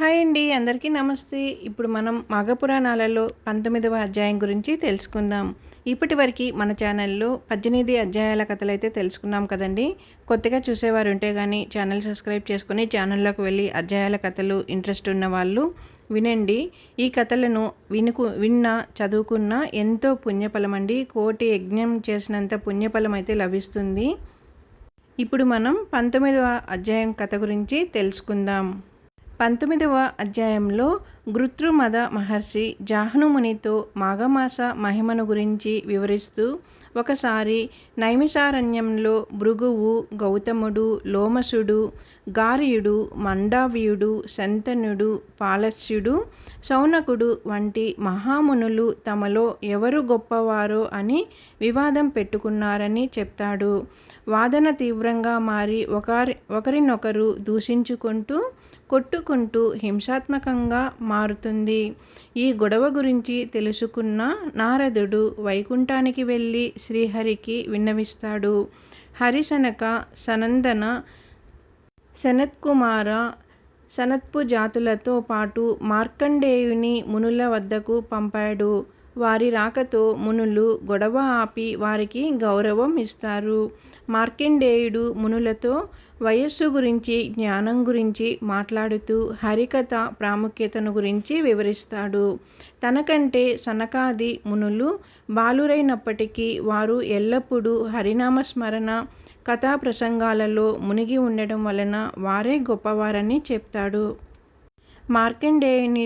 Hi అండి అందరికీ నమస్తే. ఇప్పుడు మనం మగ పురాణాలలో పంతొమ్మిదవ అధ్యాయం గురించి తెలుసుకుందాం. ఇప్పటి వరకు మన ఛానల్లో పద్దెనిమిది అధ్యాయాల కథలు అయితే తెలుసుకున్నాం కదండి. కొత్తగా చూసేవారు ఉంటే కానీ ఛానల్ సబ్స్క్రైబ్ చేసుకుని ఛానల్లోకి వెళ్ళి అధ్యాయాల కథలు ఇంట్రెస్ట్ ఉన్న వాళ్ళు వినండి. ఈ కథలను వినుకు విన్న చదువుకున్న ఎంతో పుణ్యఫలం అండి. కోటి యజ్ఞం చేసినంత పుణ్యఫలం అయితే లభిస్తుంది. ఇప్పుడు మనం పంతొమ్మిదవ అధ్యాయం కథ గురించి తెలుసుకుందాం. పంతొమ్మిదవ అధ్యాయంలో గృత్రుమద మహర్షి జాహ్నుమునితో మాఘమాస మహిమను గురించి వివరిస్తూ ఒకసారి నైమిషారణ్యంలో భృగువు గౌతముడు లోమసుడు గారియుడు మండావ్యుడు శంతనుడు పాలస్యుడు శౌనకుడు వంటి మహామునులు తమలో ఎవరు గొప్పవారో అని వివాదం పెట్టుకున్నారని చెప్తాడు. వాదన తీవ్రంగా మారి ఒకరి ఒకరినొకరు దూషించుకుంటూ కొట్టుకుంటూ హింసాత్మకంగా మారుతుంది. ఈ గొడవ గురించి తెలుసుకున్న నారదుడు వైకుంఠానికి వెళ్ళి శ్రీహరికి విన్నవిస్తాడు. హరిశనక సనందన సనత్కుమార సనత్పు జాతులతో పాటు మార్కండేయుని మునుల వద్దకు పంపాడు. వారి రాకతో మునులు గొడవ ఆపి వారికి గౌరవం ఇస్తారు. మార్కండేయుడు మునులతో వయస్సు గురించి జ్ఞానం గురించి మాట్లాడుతూ హరికథ ప్రాముఖ్యతను గురించి వివరిస్తాడు. తనకంటే సనకాది మునులు బాలురైనప్పటికీ వారు ఎల్లప్పుడూ హరినామస్మరణ కథా ప్రసంగాలలో మునిగి ఉండడం వలన వారే గొప్పవారని చెప్తాడు. మార్కండేయుని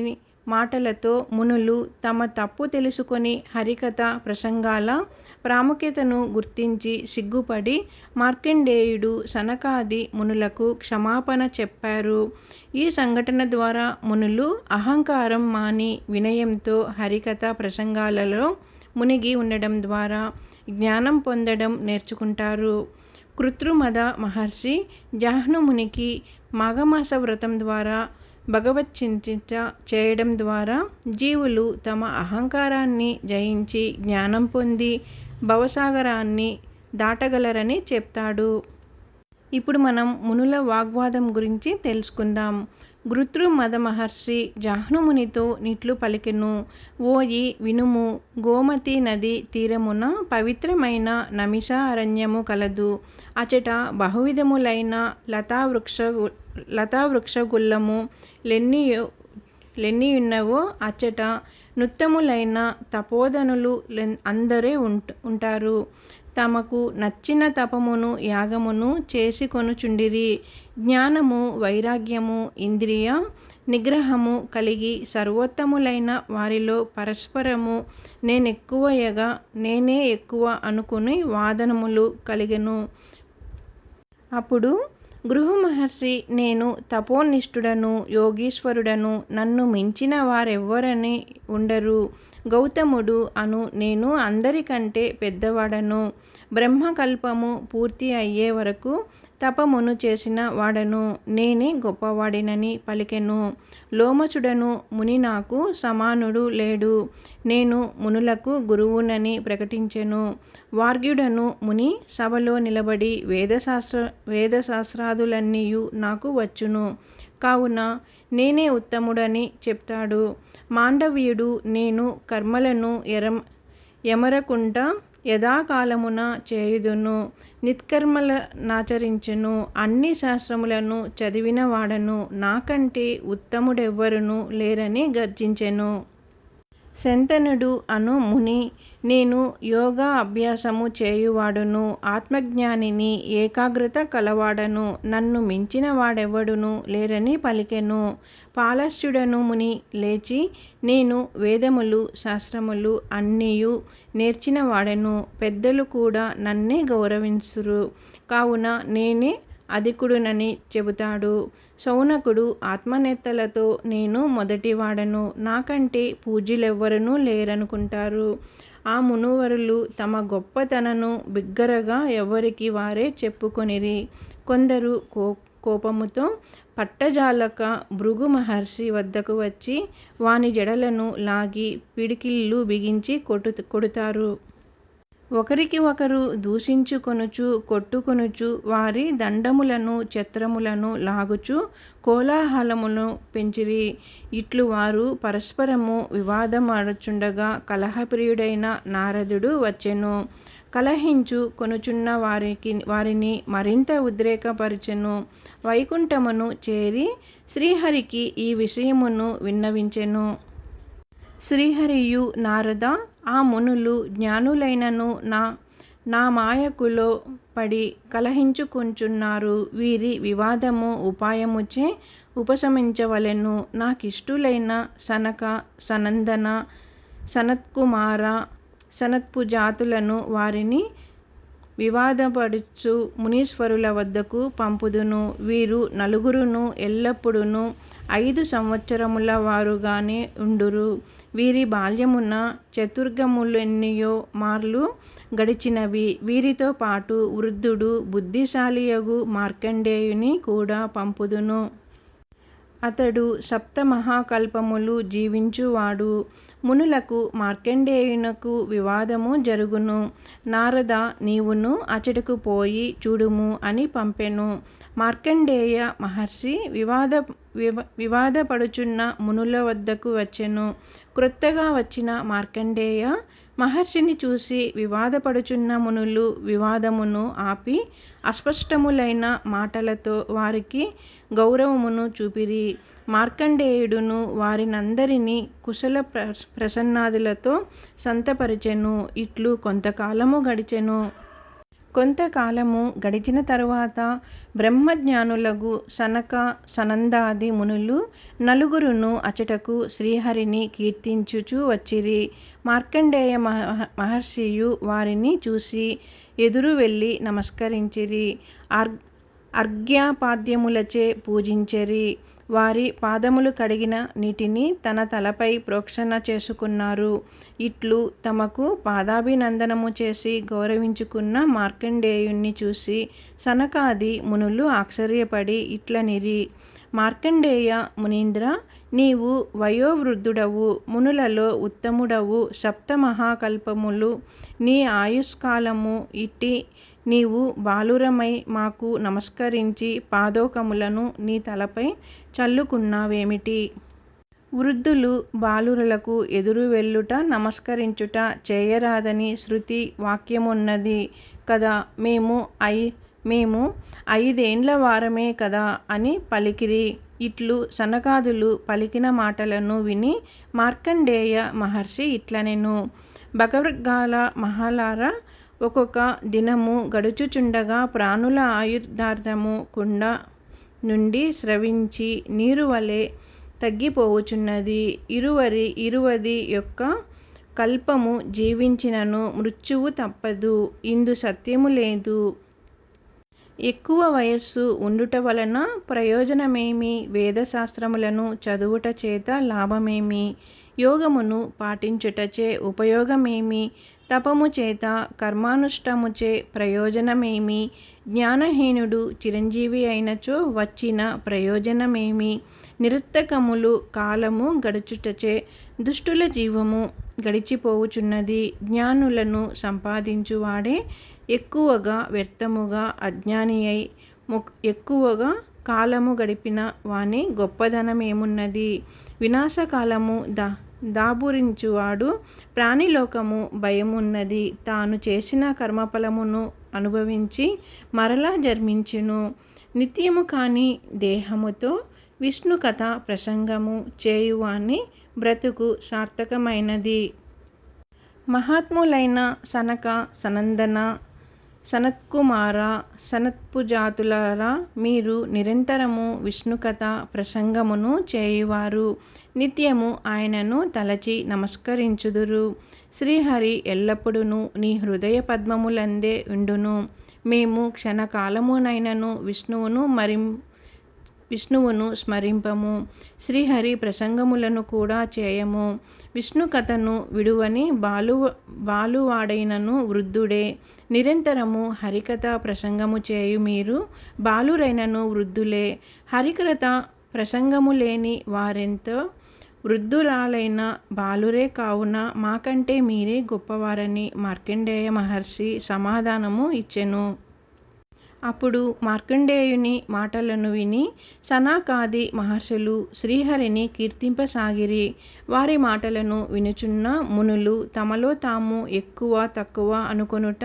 మాటలతో మునులు తమ తప్పు తెలుసుకొని హరికథ ప్రసంగాల ప్రాముఖ్యతను గుర్తించి సిగ్గుపడి మార్కండేయుడు సనకాది మునులకు క్షమాపణ చెప్పారు. ఈ సంఘటన ద్వారా మునులు అహంకారం మాని వినయంతో హరికథ ప్రసంగాలలో మునిగి ఉండడం ద్వారా జ్ఞానం పొందడం నేర్చుకుంటారు. కృత్రుమద మహర్షి జాహ్నుమునికి మాఘమాస వ్రతం ద్వారా భగవత్ చింత చేయడం ద్వారా జీవులు తమ అహంకారాన్ని జయించి జ్ఞానం పొంది భవసాగరాన్ని దాటగలరని చెప్తాడు. ఇప్పుడు మనం మునుల వాగ్వాదం గురించి తెలుసుకుందాం. గృత్రు మద మహర్షి జాహ్నుమునితో నిట్లు పలికెను. ఓయి వినుము గోమతి నది తీరమున పవిత్రమైన నమిష అరణ్యము కలదు. అచట బహువిధములైన లతావృక్ష లతా వృక్షగుల్లము లెన్ని లెన్నియున్నవో అచ్చట నృత్యములైన తపోధనులు అందరే ఉంట ఉంటారు. తమకు నచ్చిన తపమును యాగమును చేసి కొనుచుండిరి జ్ఞానము వైరాగ్యము ఇంద్రియ నిగ్రహము కలిగి సర్వోత్తములైన వారిలో పరస్పరము నేనెక్కువయగా నేనే ఎక్కువ అనుకుని వాదనములు కలిగెను. అప్పుడు గృహ మహర్షి నేను తపోనిష్ఠుడను యోగీశ్వరుడను నన్ను మించిన వారెవ్వరని ఉండరు. గౌతముడు అను నేను అందరికంటే పెద్దవాడను. బ్రహ్మకల్పము పూర్తి అయ్యే వరకు తపమును చేసిన వాడను. నేనే గొప్పవాడినని పలికెను. లోమచుడను ముని నాకు సమానుడు లేడు. నేను మునులకు గురువునని ప్రకటించెను. వార్గ్యుడను ముని సభలో నిలబడి వేదశాస్త్ర వేదశాస్త్రాదులన్నీయు నాకు వచ్చును. కావున నేనే ఉత్తముడని చెప్తాడు. మాండవీయుడు నేను కర్మలను ఎరం ఎమరకుండా యథాకాలమున చేయుదును నాచరించును అన్ని శాస్త్రములను చదివిన వాడను నాకంటే ఉత్తముడెవ్వరును లేరని గర్జించెను. శంతనుడు అను ముని నేను యోగా అభ్యాసము చేయువాడును ఆత్మజ్ఞానిని ఏకాగ్రత కలవాడను నన్ను మించిన వాడెవడును లేరని పలికెను. పాలస్యుడను ముని లేచి నేను వేదములు శాస్త్రములు అన్నీయు నేర్చినవాడను. పెద్దలు కూడా నన్నే గౌరవించురు. కావున నేనే అధికుడునని చెబుతాడు. శౌనకుడు ఆత్మనేత్తలతో నేను మొదటివాడను. నాకంటే పూజ్యులెవ్వరనూ లేరనుకుంటారు. ఆ మునువరులు తమ గొప్పతనను బిగ్గరగా ఎవరికి వారే చెప్పుకొనిరి. కొందరు కో కోపముతో పట్టజాలక భృగు మహర్షి వద్దకు వచ్చి వాని జడలను లాగి పిడికిళ్ళు బిగించి కొటు కొడుతారు. ఒకరికి ఒకరు దూషించుకొనుచు కొట్టుకొనుచు వారి దండములను చిత్రములను లాగుచు కోలాహలమును పెంచిరి. ఇట్లు వారు పరస్పరము వివాదమాడుచుండగా కలహప్రియుడైన నారదుడు వచ్చెను. కలహించు కొనుచున్న వారికి వారిని మరింత ఉద్రేకపరచెను. వైకుంఠమును చేరి శ్రీహరికి ఈ విషయమును విన్నవించెను. శ్రీహరియు నారద ఆ మునులు జ్ఞానులైనను నా నా మాయకులో పడి కలహించుకుంటున్నారు వీరి వివాదము ఉపాయముచే ఉపశమించవలెను. నాకిష్టులైన సనక సనందన సనత్కుమార సనత్పు జాతులను వారిని వివాదపడుచు మునీశ్వరుల వద్దకు పంపుదును. వీరు నలుగురును ఎల్లప్పుడూ ఐదు సంవత్సరముల వారుగానే ఉండురు. వీరి బాల్యమున చతుర్గములెన్నియో మార్లు గడిచినవి. వీరితో పాటు వృద్ధుడు బుద్ధిశాలియగు మార్కండేయుని కూడా పంపుదును. అతడు సప్తమహాకల్పములు జీవించువాడు. మునులకు మార్కండేయునకు వివాదము జరుగును. నారద నీవును అచటకు పోయి చూడుము అని పంపెను. మార్కండేయ మహర్షి వివాద వివాదపడుచున్న మునుల వద్దకు వచ్చెను. క్రొత్తగా వచ్చిన మార్కండేయ మహర్షిని చూసి వివాదపడుచున్న మునులు వివాదమును ఆపి అస్పష్టములైన మాటలతో వారికి గౌరవమును చూపిరి. మార్కండేయుడును వారినందరినీ కుశల ప్ర ప్రసన్నాదులతో సంతపరిచెను. ఇట్లు కొంతకాలము గడిచెను. కొంతకాలము గడిచిన తరువాత బ్రహ్మజ్ఞానులగు సనక సనందాది మునులు నలుగురును అచటకు శ్రీహరిని కీర్తించుచు వచ్చిరి. మార్కండేయ మహర్షియు వారిని చూసి ఎదురు వెళ్ళి నమస్కరించిరి. ఆర్ అర్ఘ్యాపాద్యములచే పూజించరి. వారి పాదములు కడిగిన నీటిని తన తలపై ప్రోక్షణ చేసుకున్నారు. ఇట్లు తమకు పాదాభినందనము చేసి గౌరవించుకున్న మార్కండేయుణ్ణి చూసి సనకాది మునులు ఆశ్చర్యపడి ఇట్లనిరి. మార్కండేయ మునీంద్ర నీవు వయోవృద్ధుడవు మునులలో ఉత్తముడవు సప్తమహాకల్పములు నీ ఆయుష్కాలము ఇట్టి నీవు బాలురమై మాకు నమస్కరించి పాదోకములను నీ తలపై చల్లుకున్నావేమిటి? వృద్ధులు బాలురులకు ఎదురు వెళ్ళుట నమస్కరించుట చేయరాదని శృతి వాక్యమున్నది కదా మేము ఐ మేము ఐదేండ్ల వారమే కదా అని పలికిరి. ఇట్లు సనకాదులు పలికిన మాటలను విని మార్కండేయ మహర్షి ఇట్లనెను. భగవద్గాల మహాలార ఒక్కొక్క దినము గడుచుచుండగా ప్రాణుల ఆయుర్దార్థము కుండ నుండి స్రవించి నీరు వలె తగ్గిపోవుచున్నది ఇరువరి ఇరువది యొక్క కల్పము జీవించినను మృత్యువు తప్పదు. ఇందు సత్యము లేదు. ఎక్కువ వయస్సు ఉండుట వలన ప్రయోజనమేమి? వేదశాస్త్రములను చదువుట చేత లాభమేమి? యోగమును పాటించుటచే ఉపయోగమేమి? తపము చేత కర్మానుష్టముచే ప్రయోజనమేమి? జ్ఞానహీనుడు చిరంజీవి అయినచో వచ్చిన ప్రయోజనమేమి? నిరుత్తకములు కాలము గడుచుటచే దుష్టుల జీవము గడిచిపోవుచున్నది. జ్ఞానులను సంపాదించువాడే ఎక్కువగా వ్యర్థముగా అజ్ఞాని అయి ఎక్కువగా కాలము గడిపిన వాని గొప్పదనమేమున్నది? వినాశకాలము దా దాబురించువాడు ప్రాణిలోకము భయమున్నది. తాను చేసిన కర్మఫలమును అనుభవించి మరలా జన్మించును. నిత్యము కాని దేహముతో విష్ణు కథ ప్రసంగము చేయువాని బ్రతుకు సార్థకమైనది. మహాత్ములైన సనక సనందన సనత్కుమార సనత్పుజాతులారా మీరు నిరంతరము విష్ణుకథ ప్రసంగమును చేయువారు. నిత్యము ఆయనను తలచి నమస్కరించుదురు. శ్రీహరి ఎల్లప్పుడూ నీ హృదయ పద్మములందే ఉండును. మేము క్షణకాలమునైనను విష్ణువును మరి విష్ణువును స్మరింపము. శ్రీహరి ప్రసంగములను కూడా చేయము. విష్ణు కథను విడువని బాలు బాలువాడైనను వృద్ధుడే. నిరంతరము హరికథ ప్రసంగము చేయు మీరు బాలురైనను వృద్ధులే. హరికథ ప్రసంగము లేని వారెంతో వృద్ధురాలైన బాలురే కావున మాకంటే మీరే గొప్పవారని మార్కండేయ మహర్షి సమాధానము ఇచ్చెను. అప్పుడు మార్కండేయుని మాటలను విని సనాకాది మహర్షులు శ్రీహరిని కీర్తింపసాగిరి. వారి మాటలను వినుచున్న మునులు తమలో తాము ఎక్కువ తక్కువ అనుకొనుట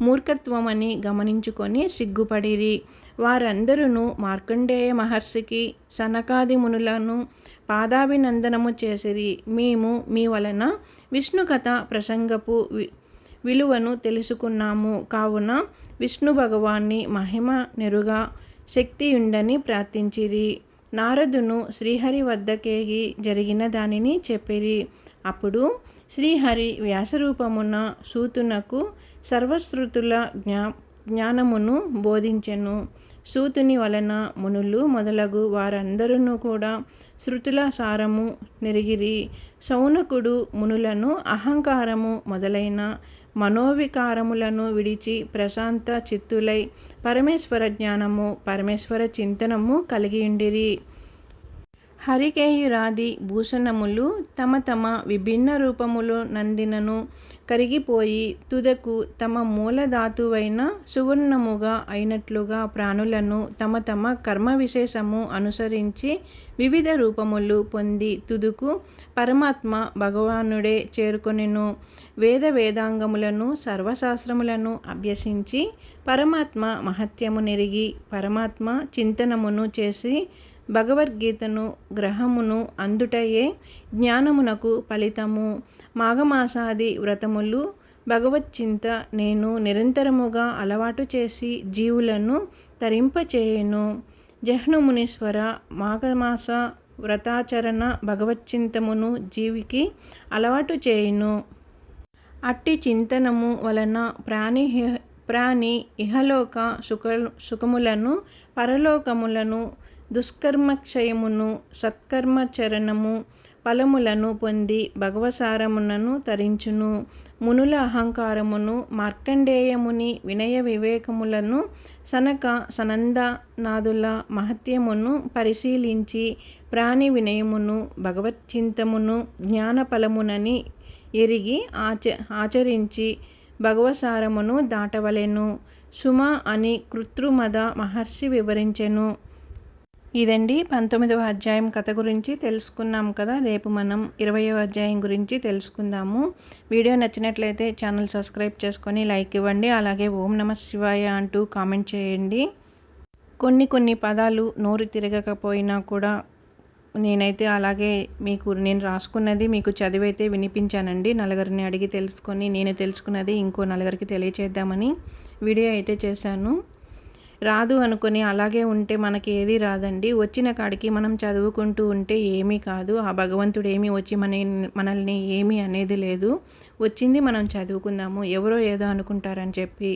మూర్ఖత్వమని గమనించుకొని సిగ్గుపడిరి. వారందరూ మార్కండేయ మహర్షికి సనకాది మునులను పాదాభినందనము చేసిరి. మేము మీ వలన విష్ణు కథ ప్రసంగపు విలువను తెలుసుకున్నాము. కావున విష్ణు భగవాన్ని మహిమ నెరుగా శక్తియుండని ప్రార్థించిరి. నారదును శ్రీహరి వద్దకేగి జరిగిన దానిని చెప్పిరి. అప్పుడు శ్రీహరి వ్యాసరూపమున సూతునకు సర్వశ్రుతుల జ్ఞా జ్ఞానమును బోధించెను. సూతుని వలన మునులు మొదలగు వారందరూ కూడా శృతుల సారము నెరిగిరి. సౌనకుడు మునులను అహంకారము మొదలైన మనోవికారములను విడిచి ప్రశాంత చిత్తులై పరమేశ్వర జ్ఞానము పరమేశ్వర చింతనము కలిగియుండిరి. హరికేయురాది భూషణములు తమ తమ విభిన్న రూపములు నందినను కరిగిపోయి తుదకు తమ మూలధాతువైన సువర్ణముగా అయినట్లుగా ప్రాణులను తమ తమ కర్మ విశేషము అనుసరించి వివిధ రూపములు పొంది తుదుకు పరమాత్మ భగవానుడే చేరుకొనెను. వేద వేదాంగములను సర్వశాస్త్రములను అభ్యసించి పరమాత్మ మహత్యము నెరిగి పరమాత్మ చింతనమును చేసి భగవద్గీతను గ్రహమును అందుటయే జ్ఞానమునకు ఫలితము. మాఘమాసాది వ్రతములు భగవచ్చింత నేను నిరంతరముగా అలవాటు చేసి జీవులను తరింపచేయను. జహ్నమునీశ్వర మాఘమాస వ్రతాచరణ భగవచ్చింతమును జీవికి అలవాటు చేయును. అట్టి చింతనము వలన ప్రాణి ప్రాణి ఇహలోక సుఖ సుఖములను పరలోకములను దుష్కర్మక్షయమును సత్కర్మచరణము ఫలములను పొంది భగవసారమునను తరించును. మునుల అహంకారమును మార్కండేయముని వినయ వివేకములను సనక సనందనాదుల మహత్యమును పరిశీలించి ప్రాణి వినయమును భగవచ్చింతమును జ్ఞానఫలమునని ఎరిగి ఆచ ఆచరించి భగవసారమును దాటవలెను. సుమ అని కృత్రుమద మహర్షి వివరించెను. ఇదండి పంతొమ్మిదవ అధ్యాయం కథ గురించి తెలుసుకున్నాం కదా. రేపు మనం ఇరవయో అధ్యాయం గురించి తెలుసుకుందాము. వీడియో నచ్చినట్లయితే ఛానల్ సబ్స్క్రైబ్ చేసుకొని లైక్ ఇవ్వండి. అలాగే ఓం నమ శివాయ అంటూ కామెంట్ చేయండి. కొన్ని కొన్ని పదాలు నోరు తిరగకపోయినా కూడా నేనైతే అలాగే మీకు నేను రాసుకున్నది మీకు చదివైతే వినిపించానండి. నలుగురిని అడిగి తెలుసుకొని నేను తెలుసుకున్నది ఇంకో నలుగురికి తెలియచేద్దామని వీడియో అయితే చేశాను. రాదు అనుకుని అలాగే ఉంటే మనకి ఏది రాదండి. వచ్చిన కాడికి మనం చదువుకుంటూ ఉంటే ఏమీ కాదు. ఆ భగవంతుడు ఏమీ వచ్చి మన మనల్ని ఏమీ అనేది లేదు. వచ్చింది మనం చదువుకుందాము. ఎవరో ఏదో అనుకుంటారని చెప్పి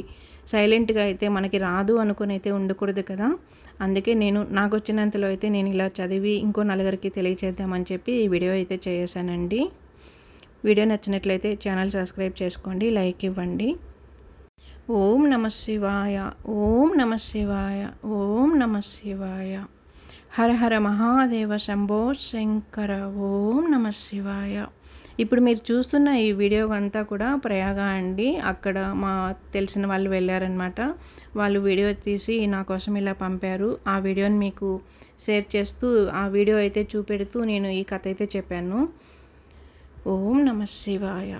సైలెంట్గా అయితే మనకి రాదు అనుకుని అయితే ఉండకూడదు కదా. అందుకే నేను నాకు వచ్చినంతలో అయితే నేను ఇలా చదివి ఇంకో నలుగురికి తెలియచేద్దామని చెప్పి ఈ వీడియో అయితే చేశానండి వీడియో నచ్చినట్లయితే ఛానల్ సబ్స్క్రైబ్ చేసుకోండి లైక్ ఇవ్వండి. ఓం నమ శివాయ ఓం నమ శివాయ ఓం నమ శివాయ. హర హర మహాదేవ శంభో శంకర ఓం నమ శివాయ. ఇప్పుడు మీరు చూస్తున్న ఈ వీడియో అంతా కూడా ప్రయాగ అండి. అక్కడ మా తెలిసిన వాళ్ళు వెళ్ళారనమాట వాళ్ళు వీడియో తీసి నా కోసం ఇలా పంపారు. ఆ వీడియోని మీకు షేర్ చేస్తూ ఆ వీడియో అయితే చూపెడుతూ నేను ఈ కథ అయితే చెప్పాను. ఓం నమ శివాయ.